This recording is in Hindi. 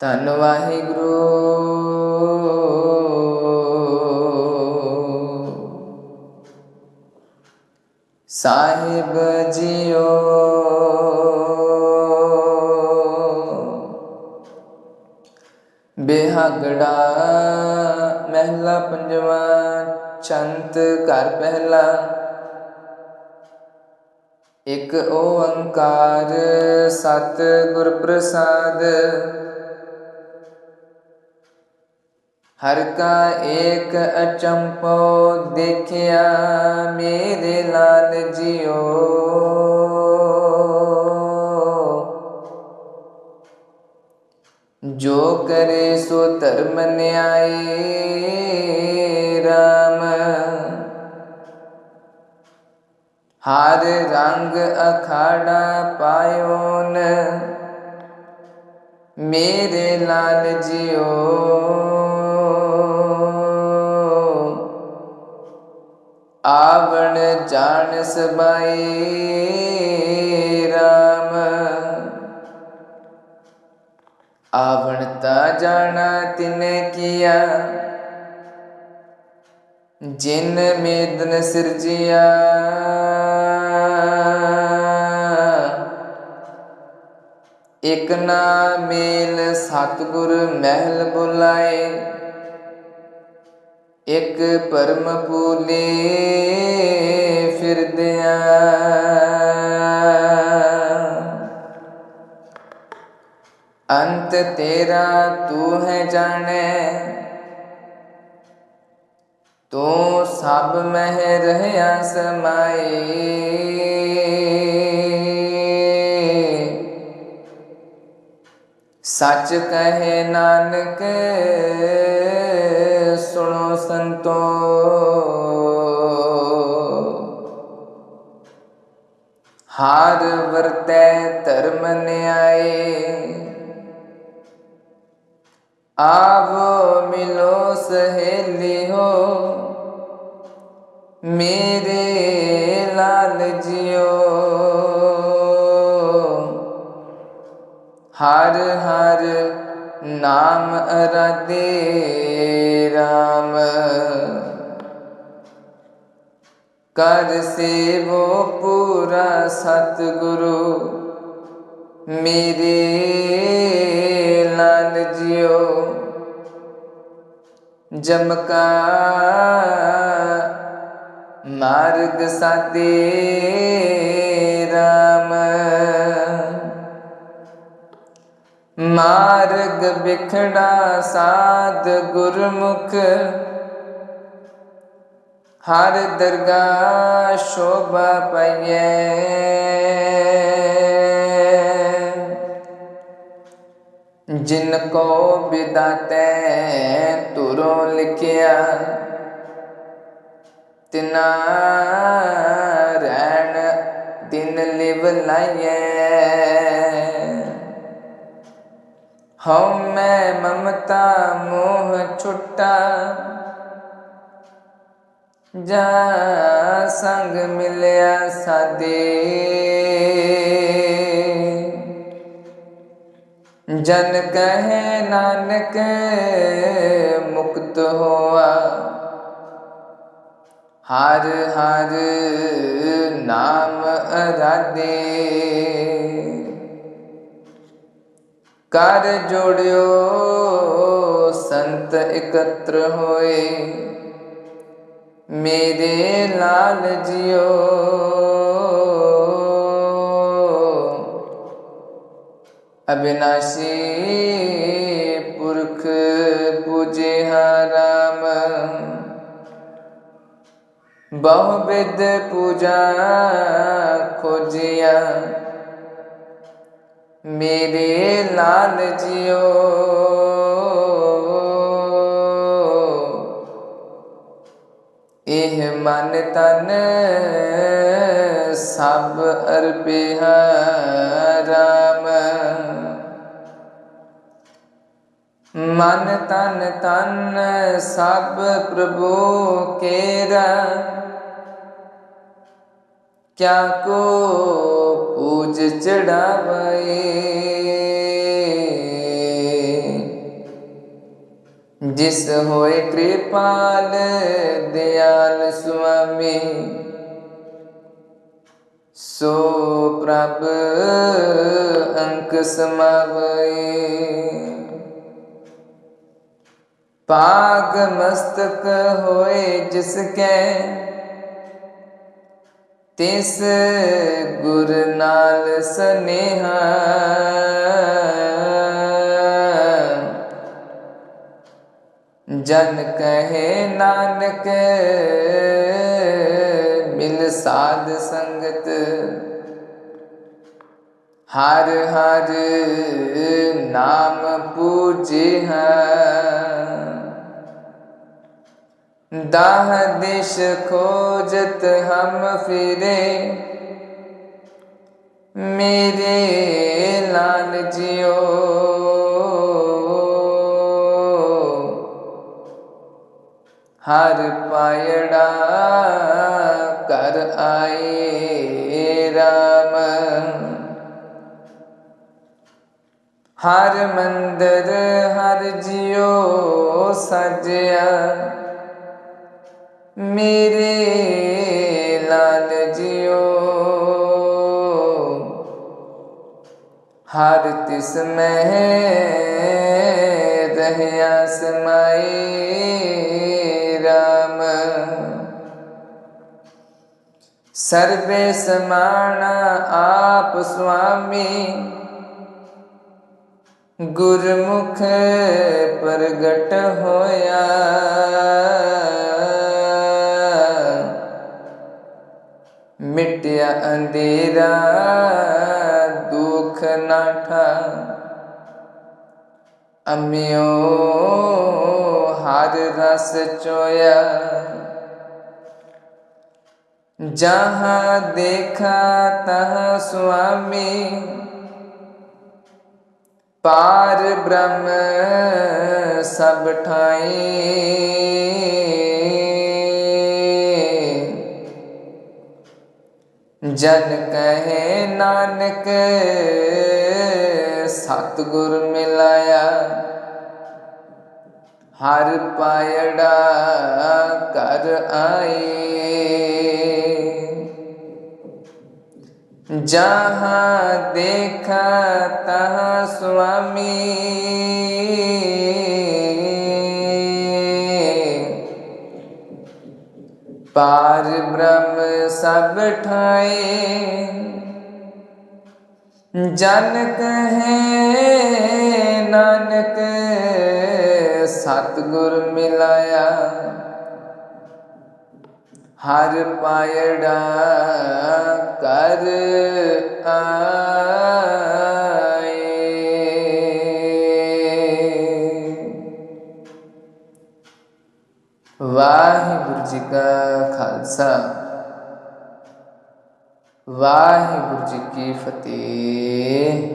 ਧੰਨ ਵਾਹਿਗੁਰੂ। ਸਾਹਿਬ ਜੀਓ। ਬਿਹਗੜਾ ਮਹਿਲਾ ਪੰਜਵਾ, ਚੰਤ ਘਰ ਪਹਿਲਾ। ਇਕ ਓੰਕਾਰ ਸਤ ਗੁਰ ਪ੍ਰਸਾਦ। हर का एक अचंपो देखिया मेरे लाल जियो जो करे सो धर्म न्याय राम। हार रंग अखाड़ा पायो न मेरे लाल जियो ਜਾਣ ਸਬਾਈ RAM ਆਵਣ ਤਾ ਜਾਣਾ ਤਿਨੇ ਕੀਆ, ਜਿਨ ਮੇਦਨ ਸਿਰਜਿਆ। ਇਕ ਨਾ ਮੇਲ ਸਤਗੁਰ ਮਹਿਲ ਬੁਲਾਏ, ਇਕ ਪਰਮ ਪੂਲੇ फिर दिया अंत तेरा तू है जाने, तू सब मह रहे सच कहे नानक, सुनो संतो। ਲਾਲ ਜਿਓ। ਹਰ ਹਰ ਨਾਮ ਅਰਾਧੇ RAM ਕਰ ਸੇਵੋ ਪੂਰਾ ਸਤਿਗੁਰੂ, ਮੇਰੇ ਲਾਲ ਜਿਓ। ਜਮਕਾ मार्ग सते राम। मार्ग बिखड़ा साध गुरमुख। हर दरगाह शोभा पये जिनको बिदाते तुरो लिखिया। कितना रैन दिन लिव लाइए। हम ममता मोह छुट्टा, जा संग मिलया सादे जन कहे नानक मुक्त हुआ हर हर नाम राधे। कर जोड़ियो संत एकत्र होए। मेरे लाल जियो। अविनाशी ਬਹੁ ਬਿਦ ਪੂਜਾ ਖੋਜਿਆ ਮੇਰੇ ਲਾਲ ਜਿਓ ਇਹ ਮਨ ਤਨ ਸਭ ਅਰਪਿਆ RAM ਮਨ ਤਨ ਤਨ ਸਭ ਪ੍ਰਭੂ ਕੇਰਾ क्या को पूज चढ़ावे। जिस होए कृपाल, दयाल स्वामी, सो प्रभ अंक समावे। पाग मस्तक होए जिसके ਤਿਸ ਗੁਰ ਨਾਲ ਸਨੇਹਾ ਜਨ ਕਹੇ ਨਾਨਕ ਮਿਲ ਸਾਧ ਸੰਗਤ ਹਰ ਹਰ ਨਾਮ ਪੂਜੇ दाह दिश खोजत हम फिरे। मेरे लाल जियो हर पायड़ा कर आए राम। हर मंदिर हर जियो सजया। मेरे लाल जियो। हर तिस में रहया समाए राम। सर्वे समाना आप स्वामी। गुरमुख प्रगट होया। मिटया अंधेरा, दुख नाठा। अम्यो हर रस चोया। जहाँ देखा तहाँ स्वामी, पार ब्रह्म सब ठाई। जन कहे नानक, सतगुर मिलाया। हर पायड़ा कर आए। जहाँ देखा तहाँ स्वामी। पार ब्रह्म सब ठाए। जनक है नानक सतगुर मिलाया। हर पायड़ा कर वाहिगुरु जी का खालसा। ਵਾਹਿਗੁਰੂ ਜੀ ਕੀ ਫਤਿਹ